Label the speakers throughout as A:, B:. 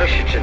A: barışiçin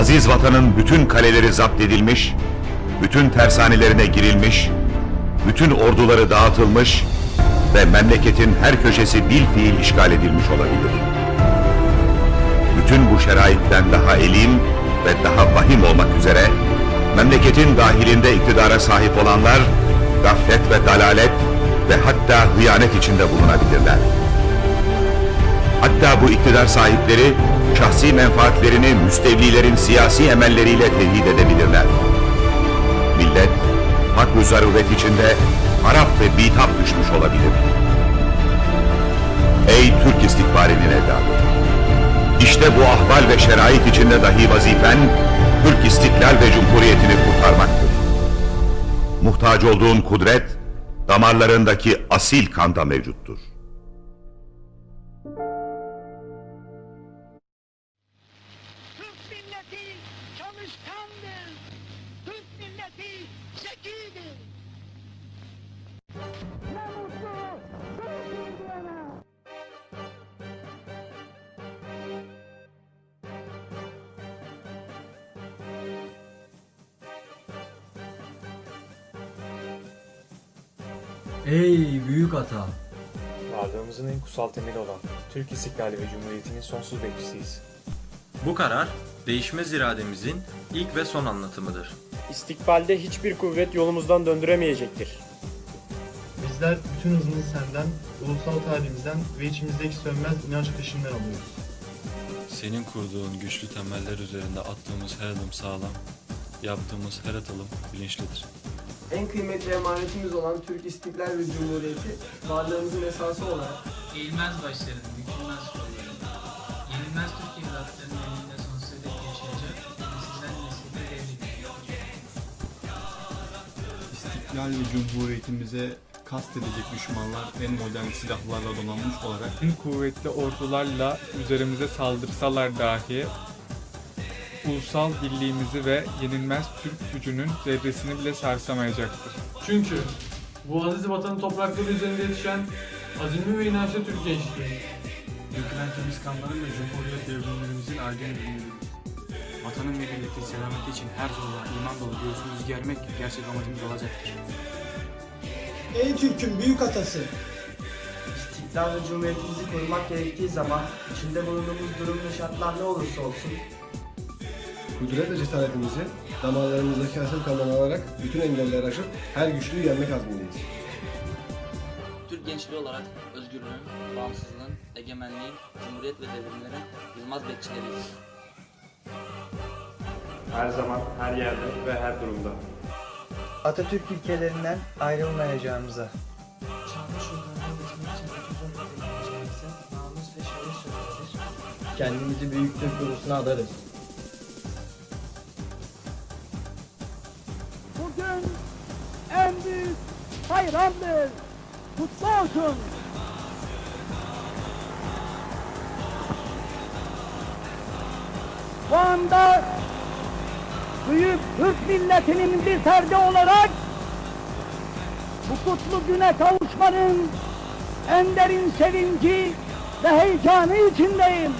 A: aziz vatanın bütün kaleleri zapt edilmiş, bütün tersanelerine girilmiş, bütün orduları dağıtılmış ve memleketin her köşesi bil fiil işgal edilmiş olabilir. Bütün bu şeraitten daha elim ve daha vahim olmak üzere, memleketin dahilinde iktidara sahip olanlar, gaflet ve dalalet ve hatta hıyanet içinde bulunabilirler. Hatta bu iktidar sahipleri şahsi menfaatlerini müstevlilerin siyasi emelleriyle tehdit edebilirler. Millet hak ve zaruret içinde harap ve bitap düşmüş olabilir. Ey Türk istikbalinin evladı! İşte bu ahval ve şerait içinde dahi vazifen Türk istiklal ve cumhuriyetini kurtarmaktır. Muhtaç olduğun kudret damarlarındaki asil kanda mevcuttur.
B: Çalışkandır. Türk milleti zekidir. Ne mutlu Türk.
C: Ey büyük ata!
D: Varlığımızın en kutsal temeli olan Türk istiklali ve Cumhuriyeti'nin sonsuz bekçisiyiz.
E: Bu karar, değişmez irademizin ilk ve son anlatımıdır.
D: İstikbalde hiçbir kuvvet yolumuzdan döndüremeyecektir.
F: Bizler bütün hızımızı senden, ulusal tarihimizden ve içimizdeki sönmez inanç ateşinden alıyoruz.
G: Senin kurduğun güçlü temeller üzerinde attığımız her adım sağlam, yaptığımız her atılım bilinçlidir.
H: En kıymetli emanetimiz olan Türk İstiklal ve Cumhuriyeti varlığımızın esası olarak
I: Eğilmez başların, bükülmez yenilmez Türk evlatlarının elinde sonsuza dek yaşayacak, nesilden nesile devredecek.
J: İstiklal ve Cumhuriyetimize kastedecek düşmanlar en modern silahlarla donanmış olarak
K: en kuvvetli ordularla üzerimize saldırsalar dahi ulusal birliğimizi ve yenilmez Türk gücünün zerresini bile sarsamayacaktır.
I: Çünkü bu aziz vatanın toprakları üzerinde yetişen azimli ve inançlı Türk gençliği.
J: Dökülen temiz kanların ve Cumhuriyet devrimlerimizin aydın. Vatanın ve milletin selameti için her zorla iman dolu göğsümüzü germek gerçek amacımız olacaktır.
B: Ey Türk'ün büyük atası.
H: İstiklal ve Cumhuriyetimizi korumak gerektiği zaman içinde bulunduğumuz durum ve şartlar ne olursa olsun
F: Kudret ve cesaretimizi damarlarımızdaki asıl kandan alarak bütün engelleri aşıp her güçlüyü yenmek azmindeyiz.
I: Türk gençliği olarak özgürlüğün, bağımsızlığın, egemenliğin, cumhuriyet ve devrimlerin yılmaz bekçileriyiz.
D: Her zaman, her yerde ve her durumda.
H: Atatürk ilkelerinden ayrılmayacağımıza
I: sözüdür.
H: kendimizi büyük Türk ulusuna adarız.
B: Bugün en büyük bayramdır. Kutlu olsun. Bu anda büyük Türk milletinin bir ferdi olarak bu kutlu güne kavuşmanın en derin sevinci ve heyecanı içindeyim.